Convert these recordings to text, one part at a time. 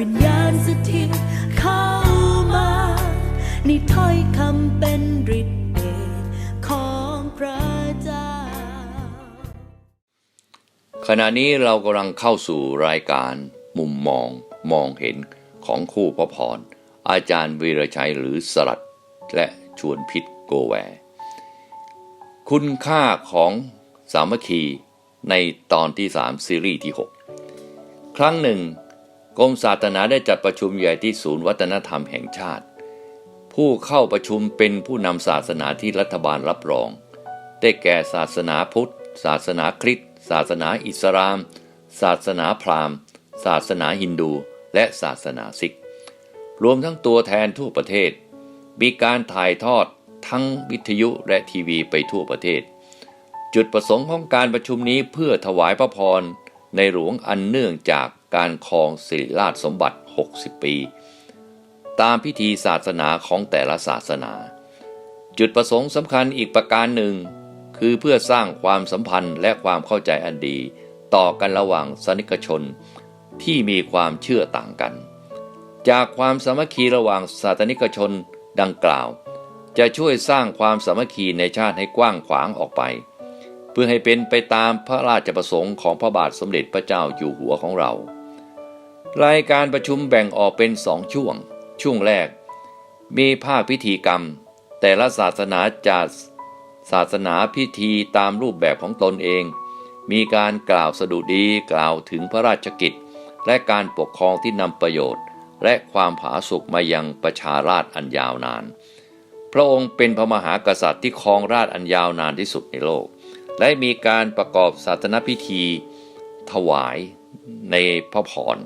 วิญญาณสถิตเข้ามานี่ถ้อยคำเป็นฤทธิ์เดชของพระเจ้า ขณะนี้เรากำลังเข้าสู่รายการ มุมมองมองเห็นของคู่พระพร อาจารย์วีรชัยหรือสลัด และชวนพิษโกแว คุณค่าของสามัคคีในตอนที่ 3 ซีรีส์ที่ 6 ครั้งหนึ่ง กรมศาสนาได้จัดประชุมใหญ่ที่ศูนย์วัฒนธรรมแห่งชาติ ผู้เข้าประชุมเป็นผู้นำศาสนาที่รัฐบาลรับรอง ได้แก่ศาสนาพุทธ ศาสนาคริสต์ ศาสนาอิสลาม ศาสนาพราหมณ์ ศาสนาฮินดู และศาสนาซิก รวมทั้งตัวแทนทั่วประเทศ มีการถ่ายทอดทั้งวิทยุและทีวีไปทั่วประเทศ จุดประสงค์ของการประชุมนี้เพื่อถวายพระพรในหลวงอันเนื่องจาก การครองสิริราชสมบัติ 60 ปี ตามพิธีศาสนาของแต่ละศาสนา จุดประสงค์สำคัญอีกประการหนึ่ง คือเพื่อสร้างความสัมพันธ์และความเข้าใจอันดี ต่อกันระหว่างสนิกชนที่มีความเชื่อต่างกัน จากความสามัคคีระหว่างศาสนิกชนดังกล่าว จะช่วยสร้างความสามัคคีในชาติให้กว้างขวางออกไป เพื่อให้เป็นไปตามพระราชประสงค์ของพระบาทสมเด็จพระเจ้าอยู่หัวของเรา รายการประชุมแบ่งออกเป็นสองช่วง ช่วงแรก มีภาคพิธีกรรม แต่ละศาสนาจัดศาสนาพิธีตามรูปแบบของตนเอง มีการกล่าวสดุดีกล่าวถึงพระราชกิจ และการปกครองที่นำประโยชน์ และความผาสุกมายังประชาราชอันยาวนาน พระองค์เป็นพระมหากษัตริย์ที่ครองราชอันยาวนานที่สุดในโลก และมีการประกอบศาสนพิธี ถวายในพระพร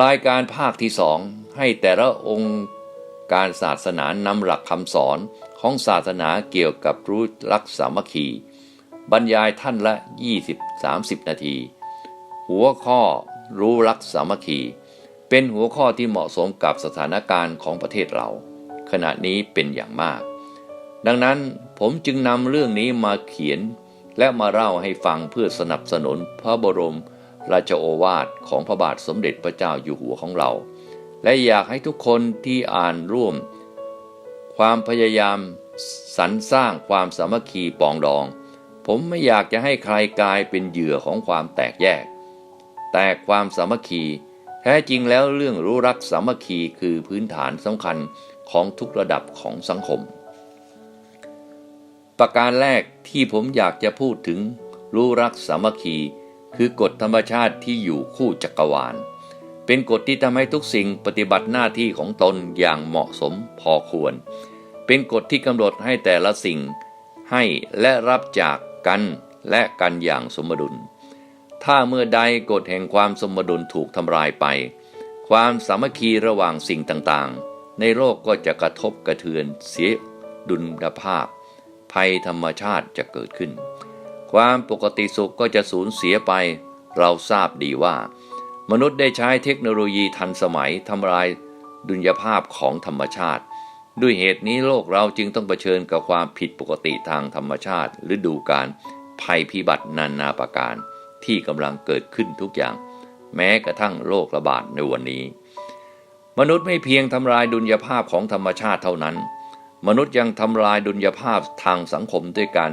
รายการภาคที่สองให้แต่ละองค์การศาสนานำหลักคำสอนของศาสนาเกี่ยวกับรู้รักสามัคคี บรรยายท่านละ 20-30 นาที หัวข้อรู้รักสามัคคี เป็นหัวข้อที่เหมาะสมกับสถานการณ์ของประเทศเรา ขณะนี้เป็นอย่างมาก ดังนั้นผมจึงนำเรื่องนี้มาเขียน และมาเล่าให้ฟังเพื่อสนับสนุนพระบรม ราชโอวาทของพระบาทสมเด็จพระเจ้าอยู่หัวของเรา และอยากให้ทุกคนที่อ่านร่วม ความพยายามสรรสร้างความสามัคคีปองดอง ผมไม่อยากจะให้ใครกลายเป็นเหยื่อของความแตกแยก แต่ความสามัคคีแท้จริงแล้วเรื่องรู้รักสามัคคีคือพื้นฐานสำคัญของทุกระดับของสังคม ประการแรกที่ผมอยากจะพูดถึงรู้รักสามัคคี คือกฎธรรมชาติที่อยู่คู่จักรวาล เป็นกฎที่ทำให้ทุกสิ่งปฏิบัติหน้าที่ของตนอย่างเหมาะสมพอควร เป็นกฎที่กำหนดให้แต่ละสิ่ง ให้และรับจากกันและกันอย่างสมดุล ถ้าเมื่อใดกฎแห่งความสมดุลถูกทำลายไป ความสามัคคีระหว่างสิ่งต่างๆ ในโลกก็จะกระทบกระเทือนเสียดุลภาพ ภัยธรรมชาติจะเกิดขึ้น ความปกติสุขก็จะสูญเสียไป เราทราบดีว่า มนุษย์ได้ใช้เทคโนโลยีทันสมัยทำลายดุลยภาพของธรรมชาติ ด้วยเหตุนี้โลกเราจึงต้องเผชิญกับความผิดปกติทางธรรมชาติฤดูการภัยพิบัตินานาประการ ที่กำลังเกิดขึ้นทุกอย่าง แม้กระทั่งโรคระบาดในวันนี้ มนุษย์ไม่เพียงทำลายดุลยภาพของธรรมชาติเท่านั้น มนุษย์ยังทำลายดุลยภาพทางสังคมด้วยการ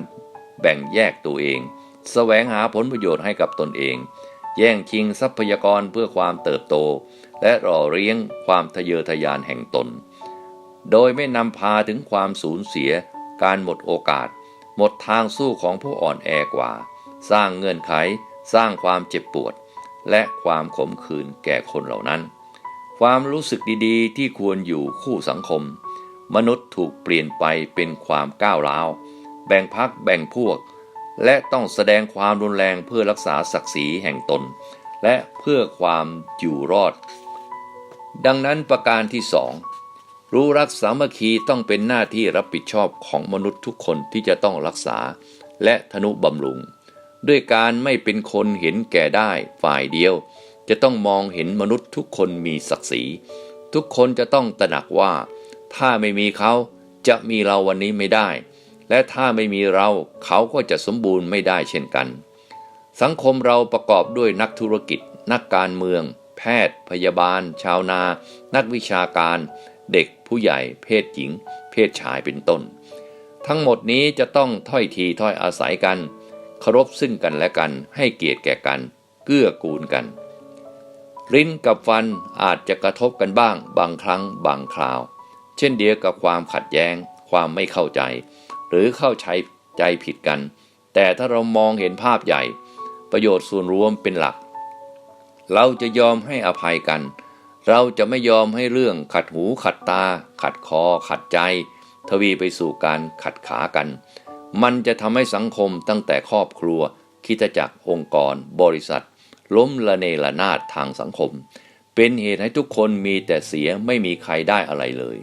แบ่งแยกตัวเองแสวงหาผลประโยชน์ให้กับตนเอง แย่งชิงทรัพยากรเพื่อความเติบโต และหล่อเลี้ยงความทะเยอทะยานแห่งตน โดยไม่นำพาถึงความสูญเสีย การหมดโอกาส หมดทางสู้ของผู้อ่อนแอกว่า สร้างเงื่อนไข สร้างความเจ็บปวด และความขมขื่นแก่คนเหล่านั้น ความรู้สึกดีๆ ที่ควรอยู่คู่สังคม มนุษย์ถูกเปลี่ยนไปเป็นความก้าวร้าว แบ่งพักแบ่งพวก และต้องแสดงความรุนแรงเพื่อรักษาศักดิ์ศรีแห่งตน และเพื่อความอยู่รอด ดังนั้นประการที่สองรู้รักสามัคคีต้องเป็นหน้าที่รับผิดชอบของมนุษย์ทุกคนที่จะต้องรักษา และทนุบำรุง ด้วยการไม่เป็นคนเห็นแก่ได้ฝ่ายเดียว จะต้องมองเห็นมนุษย์ทุกคนมีศักดิ์ศรี ทุกคนจะต้องตระหนักว่า ถ้าไม่มีเขาจะมีเราวันนี้ไม่ได้ และถ้าไม่มีเราเขาก็จะสมบูรณ์ไม่ได้เช่นกัน สังคมเราประกอบด้วยนักธุรกิจ นักการเมือง แพทย์ พยาบาล ชาวนา นักวิชาการ เด็กผู้ใหญ่ เพศหญิง เพศชายเป็นต้น ทั้งหมดนี้จะต้องถ้อยทีถ้อยอาศัยกันเคารพซึ่งกันและกัน ให้เกียรติแก่กัน เกื้อกูลกัน ลิ้นกับฟันอาจจะกระทบกันบ้าง บางครั้ง บางคราว เช่นเดียวกับความขัดแย้ง ความไม่เข้าใจ หรือเข้าใจใจผิดกัน แต่ถ้าเรามองเห็นภาพใหญ่ ประโยชน์ส่วนรวมเป็นหลัก เราจะยอมให้อภัยกัน เราจะไม่ยอมให้เรื่องขัดหูขัดตา ขัดคอ ขัดใจ ทวีไปสู่การขัดขากัน มันจะทำให้สังคมตั้งแต่ครอบครัว คิดจักรองค์กร บริษัท ล้มละเนระนาดทางสังคม เป็นเหตุให้ทุกคนมีแต่เสียไม่มีใครได้อะไรเลย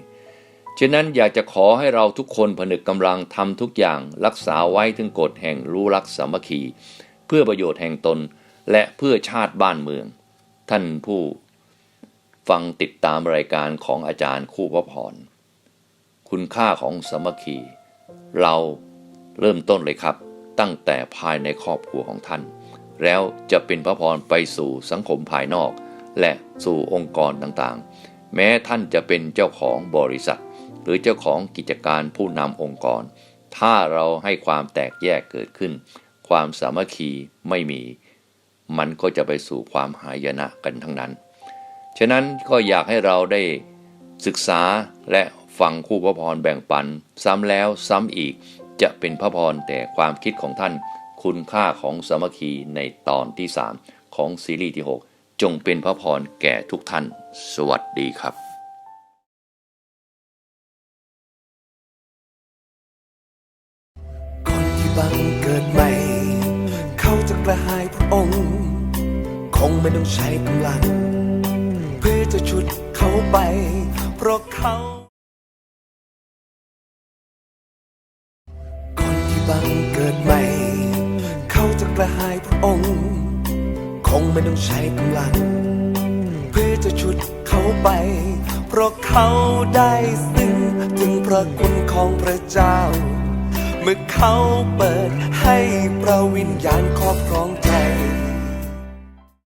ฉะนั้นอยากจะขอให้เราทุกคนผนึกกำลังทำทุกอย่างรักษาไว้ถึงกฎแห่งรู้รักสามัคคี เพื่อประโยชน์แห่งตน และเพื่อชาติบ้านเมือง ท่านผู้ ฟังติดตามรายการของอาจารย์คู่พระพร คุณค่าของสามัคคี เราเริ่มต้นเลยครับ ตั้งแต่ภายในครอบครัวของท่าน แล้วจะเป็นพระพรไปสู่สังคมภายนอก และสู่องค์กรต่างๆ แม้ท่านจะเป็นเจ้าของบริษัท หรือเจ้าของกิจการผู้นำองค์กร ถ้าเราให้ความแตกแยกเกิดขึ้น ความสามัคคีไม่มี มันก็จะไปสู่ความหายนะกันทั้งนั้น ฉะนั้นก็อยากให้เราได้ศึกษาและฟังคู่พระพรแบ่งปัน ซ้ำแล้วซ้ำอีกจะเป็นพระพรแต่ความคิดของท่าน คุณค่าของสามัคคีในตอนที่ 3 ของซีรีส์ที่ 6 จงเป็นพระพรแก่ทุกท่าน สวัสดีครับ บังเกิดใหม่ เขาจะกระหายพระองค์ คงไม่ต้องใช้กำลัง เพื่อจะชุดเขาไป เพราะเขาคนที่บังเกิดใหม่ เขาจะกระหายพระองค์ คงไม่ต้องใช้กำลัง เพื่อจะชุดเขาไป เพราะเขาได้ซึ่งถึงพระคุณของพระเจ้า เมื่อเขาเปิดให้ประวิญญาณครอบครองใจ